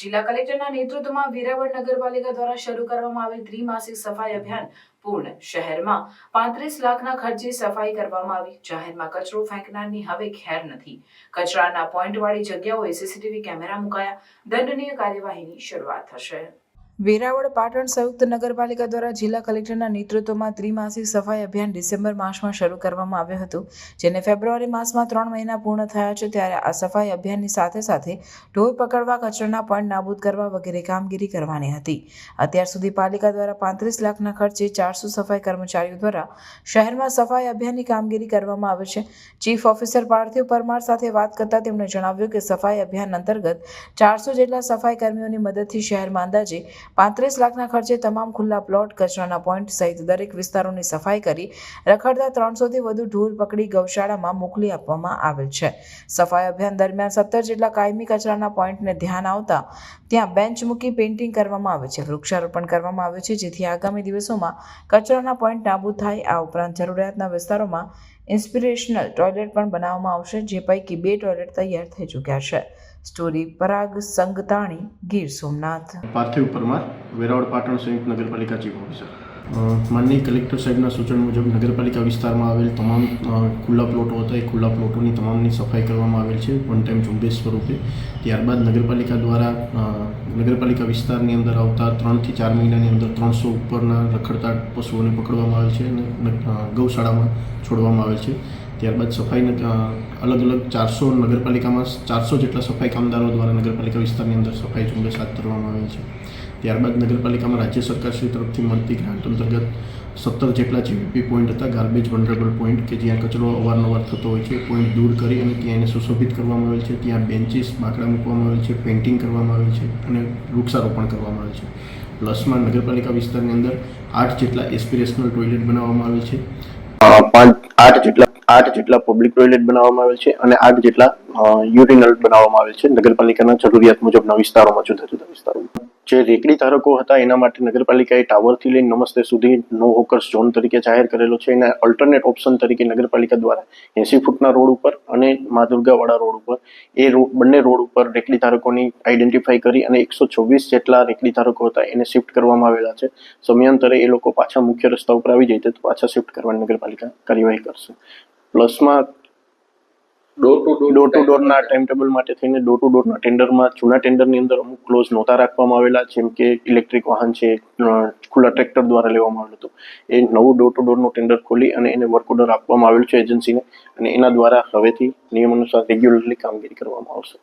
જિલ્લા કલેક્ટરના નેતૃત્વમાં વેરાવળ નગરપાલિકા દ્વારા શરૂ કરવામાં આવેલ ત્રિમાસિક સફાઈ અભિયાન પૂર્ણ શહેરમાં પાંત્રીસ લાખના ખર્ચે સફાઈ કરવામાં આવી. જાહેરમાં કચરો ફેંકનારની હવે ખેર નથી. કચરાના પોઈન્ટવાળી જગ્યાઓએ સીસીટીવી કેમેરા મુકાયા. દંડનીય કાર્યવાહીની શરૂઆત થશે. વેરાવળ પાટણ સંયુક્ત નગરપાલિકા દ્વારા જિલ્લા કલેક્ટરના નેતૃત્વમાં ત્રિમાસિક સફાઈ અભિયાન ડિસેમ્બર માસમાં શરૂ કરવામાં આવ્યું હતું, જેને ફેબ્રુઆરી માસમાં ત્રણ મહિના પૂર્ણ થયા છે, ત્યારે આ સફાઈ અભિયાનની સાથે સાથે ઢોર પકડવા, કચરાના પોઈન્ટ નાબૂદ કરવા વગેરે કામગીરી કરવાની હતી. અત્યાર સુધી પાલિકા દ્વારા પાંત્રીસ લાખના ખર્ચે ચારસો સફાઈ કર્મચારીઓ દ્વારા શહેરમાં સફાઈ અભિયાનની કામગીરી કરવામાં આવે છે. ચીફ ઓફિસર પાર્થિવ પરમાર સાથે વાત કરતા તેમણે જણાવ્યું કે સફાઈ અભિયાન અંતર્ગત ચારસો જેટલા સફાઈ કર્મીઓની મદદથી શહેરમાં અંદાજે પાંત્રીસ લાખના ખર્ચે તમામ ખુલ્લા પ્લોટ, કચરાના પોઈન્ટ સહિત દરેક વિસ્તારોની સફાઈ કરી રખડતા ત્રણસોથી વધુ ઢોર પકડી ગૌશાળામાં મોકલી આપવામાં આવેલ છે. સફાઈ અભિયાન દરમિયાન સત્તર જેટલા કાયમી કચરાના પોઈન્ટને ધ્યાન આવતા ત્યાં બેન્ચ મૂકી પેઇન્ટિંગ કરવામાં આવે છે. વૃક્ષારોપણ કરવામાં આવે છે, જેથી આગામી દિવસોમાં કચરાના પોઈન્ટ નાબૂદ થાય. આ ઉપરાંત જરૂરિયાતના વિસ્તારોમાં ઇન્સ્પિરેશનલ ટોયલેટ પણ બનાવવામાં આવશે, જે પૈકી બે ટોયલેટ તૈયાર થઈ ચૂક્યા છે. સ્ટોરી પરાગ સંગતાણી ગીર સોમનાથ. પાર્થિવ પરમાર વેરાવળ પાટણ સંયુક્ત નગરપાલિકા ચીફ ઓફિસર. માનનીય કલેક્ટર સાહેબના સૂચન મુજબ નગરપાલિકા વિસ્તારમાં આવેલ તમામ ખુલ્લા પ્લોટો હતા. એ ખુલ્લા પ્લોટોની તમામની સફાઈ કરવામાં આવેલ છે. વન ટાઈમ ઝુંબેશ સ્વરૂપે. ત્યારબાદ નગરપાલિકા દ્વારા નગરપાલિકા વિસ્તારની અંદર આવતા ત્રણથી ચાર મહિનાની અંદર ત્રણસો ઉપરના રખડતા પશુઓને પકડવામાં આવેલ છે અને ગૌશાળામાં છોડવામાં આવેલ છે. ત્યારબાદ સફાઈ અલગ અલગ ચારસો નગરપાલિકામાં ચારસો જેટલા સફાઈ કામદારો દ્વારા નગરપાલિકા વિસ્તારની અંદર સફાઈ ઝુંબેશ હાથ ધરવામાં આવેલ છે. ત્યારબાદ નગરપાલિકામાં રાજ્ય સરકારશ્રી તરફથી મળતી ગ્રાન્ટ અંતર્ગત સત્તર જેટલા જીવીપી પોઈન્ટ હતા. ગાર્બેજ વનરેબલ પોઈન્ટ કે જ્યાં કચરો અવારનવાર થતો હોય છે પોઈન્ટ દૂર કરી અને ત્યાં એને સુશોભિત કરવામાં આવેલ છે. ત્યાં બેન્ચીસ બાકડા મૂકવામાં આવેલ છે પેઇન્ટિંગ કરવામાં આવેલ છે અને વૃક્ષારોપણ કરવામાં આવેલ છે. પ્લસમાં નગરપાલિકા વિસ્તારની અંદર આઠ જેટલા એસ્પિરેશનલ ટોયલેટ બનાવવામાં આવેલ છે. પાંચ, આઠ જેટલા આઠ જેટલા પબ્લિક ટોયલેટ બનાવવામાં આવેલ છે અને આઠ જેટલા યુરિનલ બનાવવામાં આવેલ છે. નગરપાલિકાના જરૂરિયાત મુજબના વિસ્તારોમાં જુદા જુદા વિસ્તારોમાં. જે રેકડી ધારકો હતા, એના માટે નગરપાલિકાએ ટાવરથી લઈને નમસ્તે સુધી નો હોકર્સ ઝોન તરીકે જાહેર કરેલો છે. એના અલ્ટરનેટ ઓપ્શન તરીકે નગરપાલિકા દ્વારા એસી ફૂટના રોડ ઉપર અને મા દુર્ગાવાડા રોડ ઉપર એ રોડ બંને રોડ ઉપર રેકડી ધારકોની આઈડેન્ટિફાઈ કરી અને એકસો છવ્વીસ જેટલા રેકડી ધારકો હતા, એને શિફ્ટ કરવામાં આવેલા છે. સમયાંતરે એ લોકો પાછા મુખ્ય રસ્તા ઉપર આવી જાય તો પાછા શિફ્ટ કરવાની નગરપાલિકા કાર્યવાહી કરશે. પ્લસમાં door to door door to ડોરના time table માટે થઈને ડોર ટુ ડોરના ટેન્ડરમાં જૂના ટેન્ડરની અંદર અમુક ક્લોઝ નહોતા રાખવામાં આવેલા જેમ કે ઇલેક્ટ્રિક વાહન છે ખુલ્લા ટ્રેક્ટર દ્વારા લેવામાં આવેલું હતું. એ નવું ડોર ટુ ડોરનું ટેન્ડર ખોલી અને એને વર્ક ઓર્ડર આપવામાં આવેલું છે એજન્સીને અને એના દ્વારા હવેથી નિયમ અનુસાર રેગ્યુલરલી કામગીરી કરવામાં આવશે.